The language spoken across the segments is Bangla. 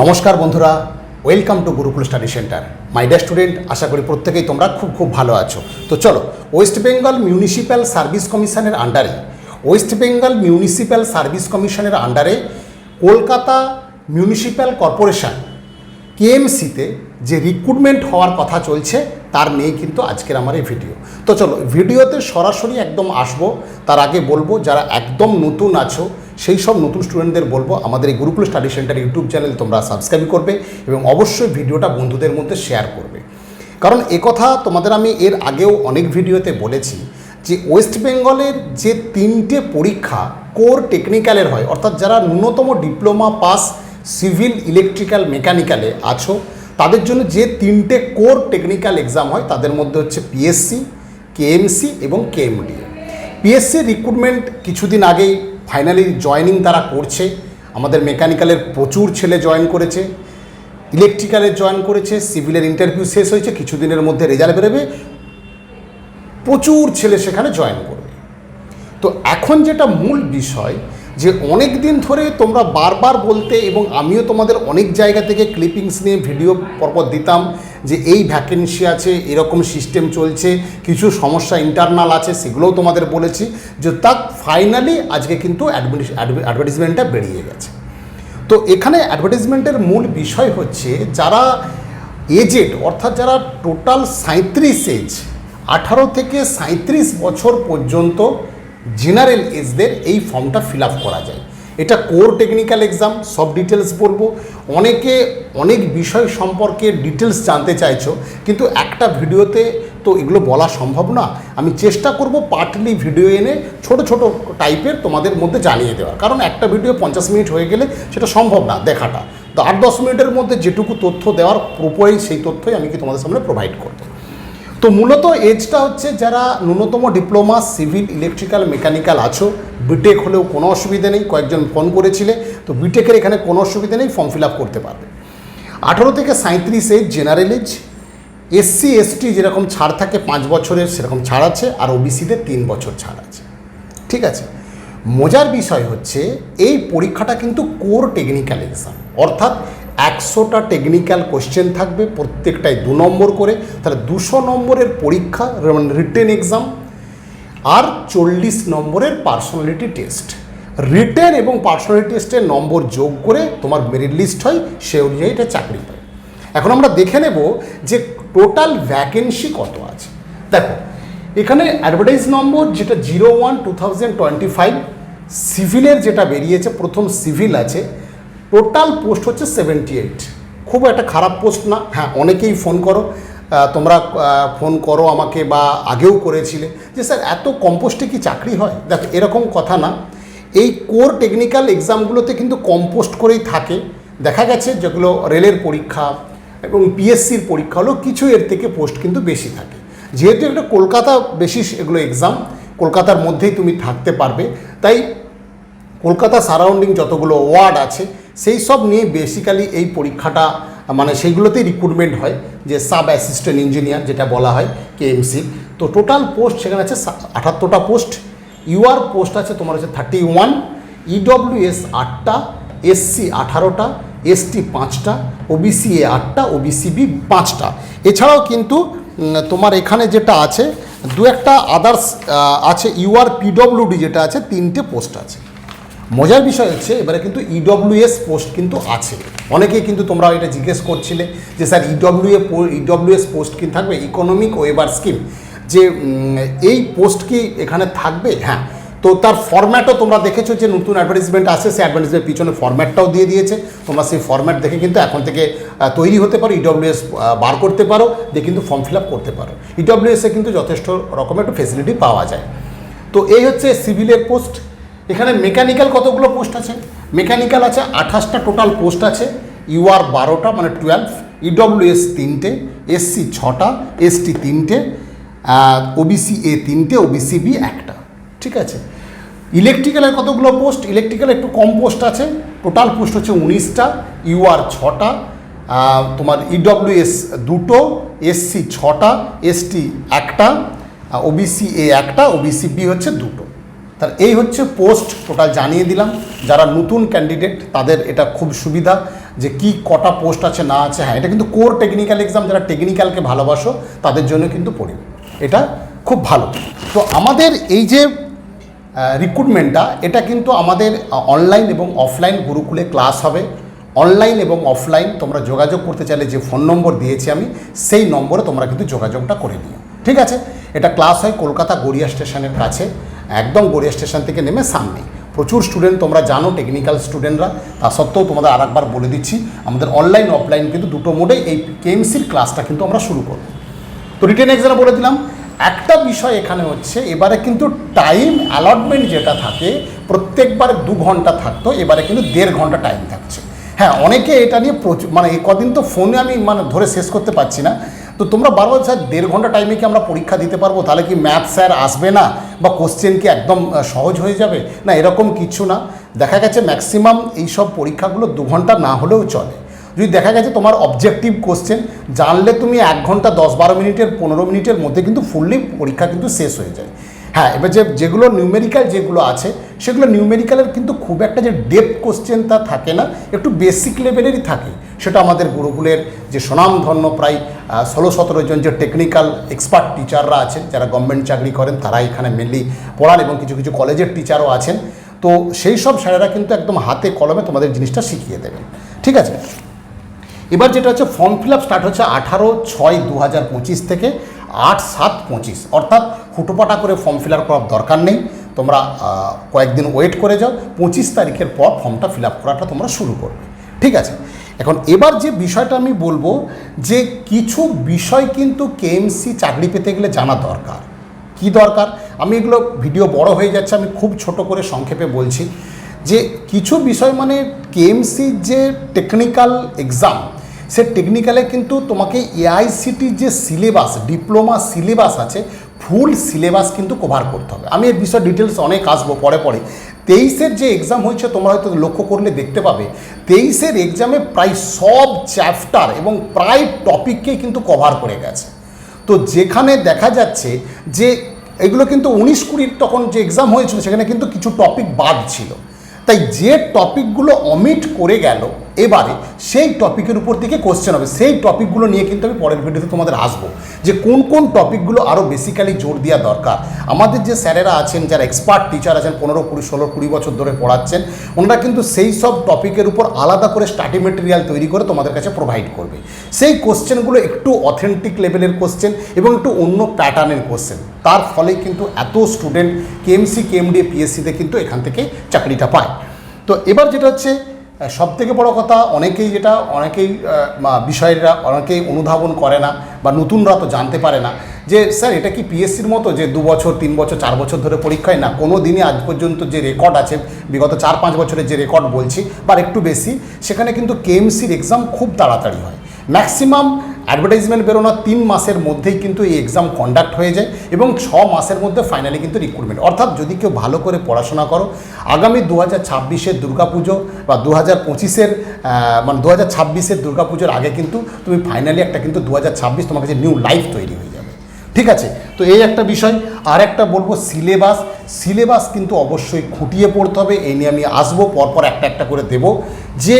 নমস্কার বন্ধুরা welcome to Gurukul study centre my dear student আশা করি প্রত্যেকেই তোমরা খুব খুব ভালো আছো। তো চলো ওয়েস্ট বেঙ্গল মিউনিসিপ্যাল সার্ভিস কমিশনের আন্ডারে ওয়েস্ট বেঙ্গল মিউনিসিপ্যাল সার্ভিস কমিশনের আন্ডারে কলকাতা মিউনিসিপ্যাল কর্পোরেশন কেএমসিতে যে রিক্রুটমেন্ট হওয়ার কথা চলছে, তার নিয়ে কিন্তু আজকের আমার এই ভিডিও তো চলো ভিডিওতে সরাসরি একদম আসব। তার আগে বলব, যারা একদম নতুন আছো সেই সব নতুন স্টুডেন্টদের বলব, আমাদের এই Gurukul study centre YouTube channel তোমরা সাবস্ক্রাইব করবে এবং অবশ্যই ভিডিওটা বন্ধুদের মধ্যে শেয়ার করবে। কারণ একথা তোমাদের আমি এর আগেও অনেক ভিডিওতে বলেছি যে ওয়েস্ট বেঙ্গলের যে তিনটে পরীক্ষা কোর টেকনিক্যালের হয়, অর্থাৎ যারা ন্যূনতম ডিপ্লোমা পাস সিভিল ইলেকট্রিক্যাল মেকানিক্যালে আছো, তাদের জন্য যে তিনটে কোর টেকনিক্যাল এক্সাম হয়, তাদের মধ্যে হচ্ছে পিএসসি কেএমসি এবং কেএমডি পিএসসি রিক্রুটমেন্ট কিছুদিন আগেই ফাইনালি জয়নিং তারা করছে। আমাদের মেকানিক্যালের প্রচুর ছেলে জয়েন করেছে ইলেকট্রিক্যালের জয়েন করেছে, সিভিলের ইন্টারভিউ শেষ হয়েছে, কিছুদিনের মধ্যে রেজাল্ট বেরোবে। প্রচুর ছেলে সেখানে জয়েন করবে। তো এখন যেটা মূল বিষয় যে অনেক দিন ধরে তোমরা বারবার বলতে এবং আমিও তোমাদের অনেক জায়গা থেকে ক্লিপিংস নিয়ে ভিডিও পরপর দিতাম যে এই ভ্যাকেন্সি আছে, এরকম সিস্টেম চলছে, কিছু সমস্যা ইন্টারনাল আছে, সেগুলোও তোমাদের বলেছি। যে তা ফাইনালি আজকে কিন্তু অ্যাডভার্টিসমেন্টটা বেরিয়ে গেছে। তো এখানে অ্যাডভার্টিসমেন্টের মূল বিষয় হচ্ছে যারা এজেড অর্থাৎ যারা টোটাল সাঁত্রিশ এজ আঠারো থেকে সাঁত্রিশ বছর পর্যন্ত জেনারেল এজদের এই ফর্মটা ফিল আপ করা যায়। এটা কোর টেকনিক্যাল এক্সাম সব ডিটেলস বলব অনেকে অনেক বিষয় সম্পর্কে ডিটেলস জানতে চাইছো, কিন্তু একটা ভিডিওতে তো এগুলো বলা সম্ভব না। আমি চেষ্টা করব পার্টলি ভিডিও এনে ছোট ছোট টাইপের তোমাদের মধ্যে জানিয়ে দেওয়ার। কারণ একটা ভিডিও পঞ্চাশ মিনিট হয়ে গেলে সেটা সম্ভব না দেখাটা। তো আট দশ মিনিটের মধ্যে যেটুকু তথ্য দেওয়ার প্রোপোই সেই তথ্যই আমি কি তোমাদের সামনে প্রোভাইড করব। তো মূলত এজটা হচ্ছে যারা ন্যূনতম ডিপ্লোমা, সিভিল, ইলেকট্রিক্যাল, মেকানিক্যাল আছো বিটেক হলেও কোনো অসুবিধে নেই, কয়েকজন ফোন করেছিলে, তো বিটেকের এখানে কোনো অসুবিধে নেই, ফর্ম ফিল আপ করতে পারবে। আঠারো থেকে সাঁত্রিশ age general age SC ST যেরকম ছাড় থাকে পাঁচ বছরের সেরকম ছাড় আছে, আর ওবিসিতে তিন বছর ছাড় আছে। ঠিক আছে? মজার বিষয় হচ্ছে, এই পরীক্ষাটা কিন্তু কোর টেকনিক্যাল এক্সাম, অর্থাৎ একশোটা টেকনিক্যাল কোশ্চেন থাকবে প্রত্যেকটায় দু নম্বর করে। তাহলে দুশো নম্বরের পরীক্ষা রিটেন এক্সাম আর চল্লিশ নম্বরের পার্সোনালিটি টেস্ট রিটেন এবং পার্সোনালিটি টেস্টের নম্বর যোগ করে তোমার মেরিট লিস্ট হয়, সে অনুযায়ী এটা চাকরি পায়। এখন আমরা দেখে নেব যে টোটাল ভ্যাকেন্সি কত আছে। দেখো, এখানে অ্যাডভার্টাইজ নম্বর যেটা zero one two thousand twenty five সিভিলের যেটা বেরিয়েছে, প্রথম সিভিল আছে টোটাল পোস্ট হচ্ছে সেভেন্টি এইট খুব একটা খারাপ পোস্ট না। হ্যাঁ অনেকেই ফোন করো। তোমরা ফোন করো আমাকে বা আগেও করেছিলে। যে স্যার, এত কম পোস্টে কি চাকরি হয়? দেখো, এরকম কথা না। এই কোর টেকনিক্যাল এক্সামগুলোতে কিন্তু কম্পোস্ট করেই থাকে। দেখা গেছে যেগুলো রেলের পরীক্ষা এবং পিএসসির পরীক্ষা হলো কিছু এর থেকে পোস্ট কিন্তু বেশি থাকে। যেহেতু একটা কলকাতা বেশি এগুলো এক্সাম কলকাতার মধ্যেই তুমি থাকতে পারবে। তাই কলকাতা সারাউন্ডিং যতগুলো ওয়ার্ড আছে সেই সব নিয়ে বেসিক্যালি এই পরীক্ষাটা মানে সেইগুলোতেই রিক্রুটমেন্ট হয়, যে সাব অ্যাসিস্ট্যান্ট ইঞ্জিনিয়ার যেটা বলা হয় কেএমসি তো টোটাল পোস্ট সেখানে আছে আটাত্তরটা পোস্ট ইউআর পোস্ট আছে তোমার হচ্ছে থার্টি ওয়ান ইডব্লিউএস আটটা এসসি আঠারোটা এসটি পাঁচটা ওবিসি এ আটটা ওবিসি বি পাঁচটা। এছাড়াও কিন্তু তোমার এখানে যেটা আছে, দু একটা আদার্স আছে ইউআর পিডব্লিউডি যেটা আছে, তিনটে পোস্ট আছে। মজার বিষয় হচ্ছে, এবারে কিন্তু ইডব্লিউএস পোস্ট কিন্তু আছে। অনেকেই কিন্তু তোমরা এটা জিজ্ঞেস করছিলে যে, স্যার ইডব্লিউ ইডব্লিউএস পোস্ট কি থাকবে? ইকোনমিক ওয়েবার স্কিম যে এই পোস্ট কি এখানে থাকবে? হ্যাঁ। তো তার ফরম্যাটও তোমরা দেখেছ যে, নতুন অ্যাডভার্টিসমেন্ট আসে, সেই অ্যাডভার্টিসমেন্ট পিছনে ফরম্যাটটাও দিয়ে দিয়েছে। তোমরা সেই ফরম্যাট দেখে কিন্তু এখন থেকে তৈরি হতে পারো ইডব্লিউএস বার করতে পারো, দিয়ে কিন্তু ফর্ম ফিল আপ করতে পারো। ইডব্লিউএসে কিন্তু যথেষ্ট রকমের একটু ফেসিলিটি পাওয়া যায়। তো এই হচ্ছে সিভিলের পোস্ট এখানে মেকানিক্যাল কতগুলো পোস্ট আছে? মেকানিক্যাল আছে, আঠাশটা টোটাল পোস্ট আছে। ইউআর বারোটা মানে টুয়েলভ ইডব্লিউএস তিনটে এসসি ছটা এসটি তিনটে ওবিসি এ তিনটে ওবিসি বি একটা। ঠিক আছে? ইলেকট্রিক্যালের কতগুলো পোস্ট ইলেকট্রিক্যাল একটু কম পোস্ট আছে। টোটাল পোস্ট হচ্ছে উনিশটা ইউআর ছটা তোমার ইডব্লিউএস দুটো এসসি ছটা এসটি একটা ওবিসি এ একটা ওবিসি বি হচ্ছে দুটো। তার এই হচ্ছে পোস্ট টোটাল জানিয়ে দিলাম। যারা নতুন ক্যান্ডিডেট তাদের এটা খুব সুবিধা যে কি কটা পোস্ট আছে, না আছে। হ্যাঁ এটা কিন্তু কোর টেকনিক্যাল এক্সাম যারা টেকনিক্যালকে ভালোবাসো, তাদের জন্য কিন্তু পড়ি। এটা খুব ভালো। তো আমাদের এই যে রিক্রুটমেন্টটা এটা কিন্তু আমাদের অনলাইন এবং অফলাইন গুরুকুলে ক্লাস হবে। অনলাইন এবং অফলাইন তোমরা যোগাযোগ করতে চাইলে যে ফোন নম্বর দিয়েছি আমি, সেই নম্বরে তোমরা কিন্তু যোগাযোগটা করে নিও। ঠিক আছে? এটা ক্লাস হয় কলকাতা গড়িয়া স্টেশনের কাছে। একদম গড়িয়া স্টেশন থেকে নেমে সামনে। প্রচুর স্টুডেন্ট তোমরা জানো টেকনিক্যাল স্টুডেন্টরা তা সত্ত্বেও তোমাদের আরেকবার বলে দিচ্ছি, আমাদের অনলাইন অফলাইন কিন্তু দুটো মোডেই এই কেএমসির ক্লাসটা কিন্তু আমরা শুরু করব। তো রিটেন এক্সামে বলে দিলাম। একটা বিষয় এখানে হচ্ছে, এবারে কিন্তু টাইম অ্যালটমেন্ট যেটা থাকে, প্রত্যেকবার দু ঘণ্টা থাকতো, এবারে কিন্তু দেড় ঘণ্টা টাইম থাকছে। হ্যাঁ অনেকে এটা নিয়ে প্রচুর মানে এই কদিন তো ফোনে আমি মানে ধরে শেষ করতে পারছি না। তো তোমরা বারবার স্যার দেড় ঘণ্টা টাইমে কি আমরা পরীক্ষা দিতে পারব? তাহলে কি ম্যাথ স্যার আসবে না? বা কোশ্চেন কি একদম সহজ হয়ে যাবে? না, এরকম কিছু না। দেখা গেছে ম্যাক্সিমাম এইসব পরীক্ষাগুলো দু ঘণ্টা না হলেও চলে। যদি দেখা গেছে তোমার অবজেক্টিভ কোশ্চেন জানলে তুমি এক ঘণ্টা দশ বারো মিনিটের, পনেরো মিনিটের মধ্যে কিন্তু ফুললি পরীক্ষা কিন্তু শেষ হয়ে যায়। হ্যাঁ এবার যে, যেগুলো নিউমেরিক্যাল যেগুলো আছে, সেগুলো নিউমেরিক্যালের কিন্তু খুব একটা যে ডেপ কোশ্চেন তা থাকে না, একটু বেসিক লেভেলেরই থাকে। সেটা আমাদের গুরুকুলের যে সুনামধন্য প্রায় ষোলো সতেরো জন যে টেকনিক্যাল এক্সপার্ট টিচাররা আছেন, যারা গভর্নমেন্ট চাকরি করেন তারা এখানে মেনলি পড়ান এবং কিছু কিছু কলেজের টিচারও আছেন। তো সেই সব স্যারেরা কিন্তু একদম হাতে কলমে তোমাদের জিনিসটা শিখিয়ে দেবেন। ঠিক আছে? এবার যেটা হচ্ছে ফর্ম ফিল আপ স্টার্ট হচ্ছে আঠারো ছয় দু থেকে আট সাত পঁচিশ। অর্থাৎ হুটোপাটা করে ফর্ম ফিল করার দরকার নেই। তোমরা কয়েকদিন ওয়েট করে যাও। পঁচিশ তারিখের পর ফর্মটা ফিল করাটা তোমরা শুরু করবে। ঠিক আছে? এখন এবার যে বিষয়টা আমি বলব, যে কিছু বিষয় কিন্তু কেএমসি চাকরি পেতে গেলে জানা দরকার। কি দরকার? আমি এগুলো ভিডিও বড় হয়ে যাচ্ছে, আমি খুব ছোট করে সংক্ষেপে বলছি। যে কিছু বিষয় মানে কেএমসির যে টেকনিক্যাল এক্সাম সে টেকনিক্যালে কিন্তু তোমাকে এআইসিটির যে সিলেবাস ডিপ্লোমা সিলেবাস আছে ফুল সিলেবাস কিন্তু কভার করতে হবে। আমি এর বিষয়ে ডিটেলস অনেক আসব পরে পরে। তেইশের যে এক্সাম হয়েছে, তোমরা হয়তো লক্ষ্য করলে দেখতে পাবে, তেইশের এক্সামে প্রায় সব চ্যাপ্টার এবং প্রায় টপিককেই কিন্তু কভার করে গেছে। তো যেখানে দেখা যাচ্ছে যে এগুলো কিন্তু উনিশ কুড়ির তখন যে এক্সাম হয়েছিল, সেখানে কিন্তু কিছু টপিক বাদ ছিল। তাই যে টপিকগুলো অমিট করে গেল এবারে সেই টপিকের উপর থেকে কোশ্চেন হবে। সেই টপিকগুলো নিয়ে কিন্তু আমি পরের ভিডিওতে তোমাদের আসব যে কোন কোন টপিকগুলো আরও বেসিক্যালি জোর দেওয়া দরকার। আমাদের যে স্যারেরা আছেন, যারা এক্সপার্ট টিচার আছেন, পনেরো কুড়ি, ষোলো কুড়ি বছর ধরে পড়াচ্ছেন, ওনারা কিন্তু সেই সব টপিকের উপর আলাদা করে স্টাডি মেটেরিয়াল তৈরি করে তোমাদের কাছে প্রোভাইড করবে। সেই কোশ্চেনগুলো একটু অথেন্টিক লেভেলের কোশ্চেন এবং একটু অন্য প্যাটার্নের কোশ্চেন তার ফলে কিন্তু এত স্টুডেন্ট কেএমসি কেএমডি পিএসসিতে কিন্তু এখান থেকে চাকরিটা পায়। তো এবার যেটা হচ্ছে সব থেকে বড় কথা অনেকেই যেটা, অনেকেই বিষয়েরা অনেকেই অনুধাবন করে না বা নতুনরা তো জানতে পারে না যে, স্যার, এটা কি পিএসসির মতো যে দু বছর, তিন বছর, চার বছর ধরে পরীক্ষায়? না, কোনো দিনই আজ পর্যন্ত যে রেকর্ড আছে, বিগত চার, পাঁচ বছরের যে রেকর্ড বলছি বা একটু বেশি, সেখানে কিন্তু কেএমসির এক্সাম খুব তাড়াতাড়ি হয়। ম্যাক্সিমাম অ্যাডভার্টাইজমেন্ট বেরোনোর তিন মাসের মধ্যেই কিন্তু এই এক্সাম কন্ডাক্ট হয়ে যায় এবং ছ মাসের মধ্যে ফাইনালি কিন্তু রিক্রুটমেন্ট অর্থাৎ যদি কেউ ভালো করে পড়াশোনা করো, আগামী দু হাজার ছাব্বিশের দুর্গাপুজো বা দু হাজার পঁচিশের মানে দু হাজার ছাব্বিশের দুর্গাপুজোর আগে কিন্তু তুমি ফাইনালি একটা কিন্তু দু হাজার ছাব্বিশ তোমার কাছে নিউ লাইফ তৈরি হয়ে যাবে। ঠিক আছে? তো এই একটা বিষয়। আর একটা বলব সিলেবাস সিলেবাস কিন্তু অবশ্যই খুঁটিয়ে পড়তে হবে। এই নিয়ে আমি আসব, পরপর একটা একটা করে দেব। যে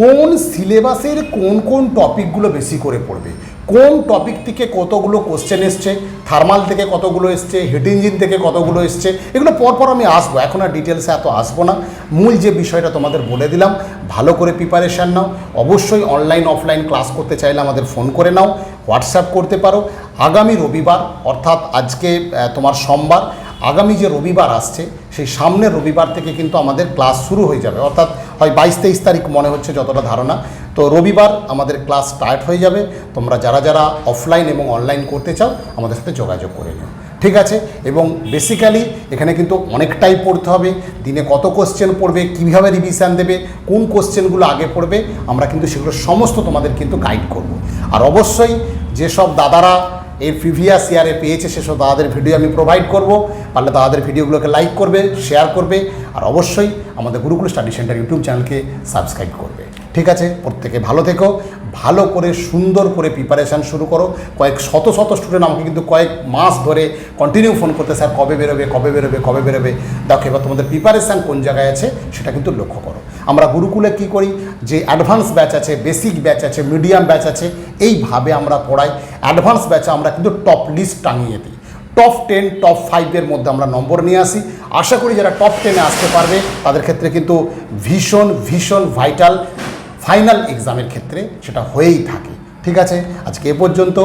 কোন সিলেবাসের কোন কোন টপিকগুলো বেশি করে পড়বে? কোন টপিক থেকে কতগুলো কোশ্চেন এসছে? থার্মাল থেকে কতগুলো এসছে? হিট ইঞ্জিন থেকে কতগুলো এসছে? এগুলো পরপর আমি আসব। এখন আর ডিটেলসে এত আসব না। মূল যে বিষয়টা তোমাদের বলে দিলাম, ভালো করে প্রিপারেশান নাও। অবশ্যই অনলাইন অফলাইন ক্লাস করতে চাইলে আমাদের ফোন করে নাও। হোয়াটসঅ্যাপ করতে পারো। আগামী রবিবার, অর্থাৎ আজকে তোমার সোমবার, আগামী যে রবিবার আসছে সেই সামনের রবিবার থেকে কিন্তু আমাদের ক্লাস শুরু হয়ে যাবে। অর্থাৎ হয় বাইশ তেইশ তারিখ মনে হচ্ছে যতটা ধারণা। তো রবিবার আমাদের ক্লাস স্টার্ট হয়ে যাবে। তোমরা যারা যারা অফলাইন এবং অনলাইন করতে চাও, আমাদের সাথে যোগাযোগ করে নিও। ঠিক আছে? এবং বেসিক্যালি এখানে কিন্তু অনেকটাই পড়তে হবে। দিনে কত কোশ্চেন পড়বে, কীভাবে রিভিশন দেবে, কোন কোশ্চেনগুলো আগে পড়বে, আমরা কিন্তু সেগুলো সমস্ত তোমাদের কিন্তু গাইড করব। আর অবশ্যই যেসব দাদারা এর প্রিভিয়াস ইয়ারে পেয়েছে সেসব দাদাদের ভিডিও আমি প্রোভাইড করব। পারলে দাদাদের ভিডিওগুলোকে লাইক করবে শেয়ার করবে, আর অবশ্যই আমাদের গুরুকুল স্টাডি সেন্টার ইউটিউব চ্যানেলকে সাবস্ক্রাইব করবে। ঠিক আছে, প্রত্যেকে ভালো থেকো, ভালো করে, সুন্দর করে প্রিপারেশান শুরু করো। কয়েক শত শত স্টুডেন্ট আমাকে কিন্তু কয়েক মাস ধরে কন্টিনিউ ফোন করতে, স্যার, কবে বেরোবে কবে বেরোবে কবে বেরোবে? দেখো, এবার তোমাদের প্রিপারেশান কোন জায়গায় আছে, সেটা কিন্তু লক্ষ্য করো। আমরা গুরুকুলে কি করি? যে অ্যাডভান্স ব্যাচ আছে বেসিক ব্যাচ আছে মিডিয়াম ব্যাচ আছে, এইভাবে আমরা পড়াই। অ্যাডভান্স ব্যাচে আমরা কিন্তু টপ লিস্ট টাঙিয়ে দিই। টপ টেন টপ ফাইভের মধ্যে আমরা নম্বর নিয়ে আসি। আশা করি যারা টপ টেনে আসতে পারবে, তাদের ক্ষেত্রে কিন্তু ভীষণ ভীষণ ভাইটাল ফাইনাল এক্সামের ক্ষেত্রে সেটা হয়েই থাকে। ঠিক আছে? আজকে এ পর্যন্ত।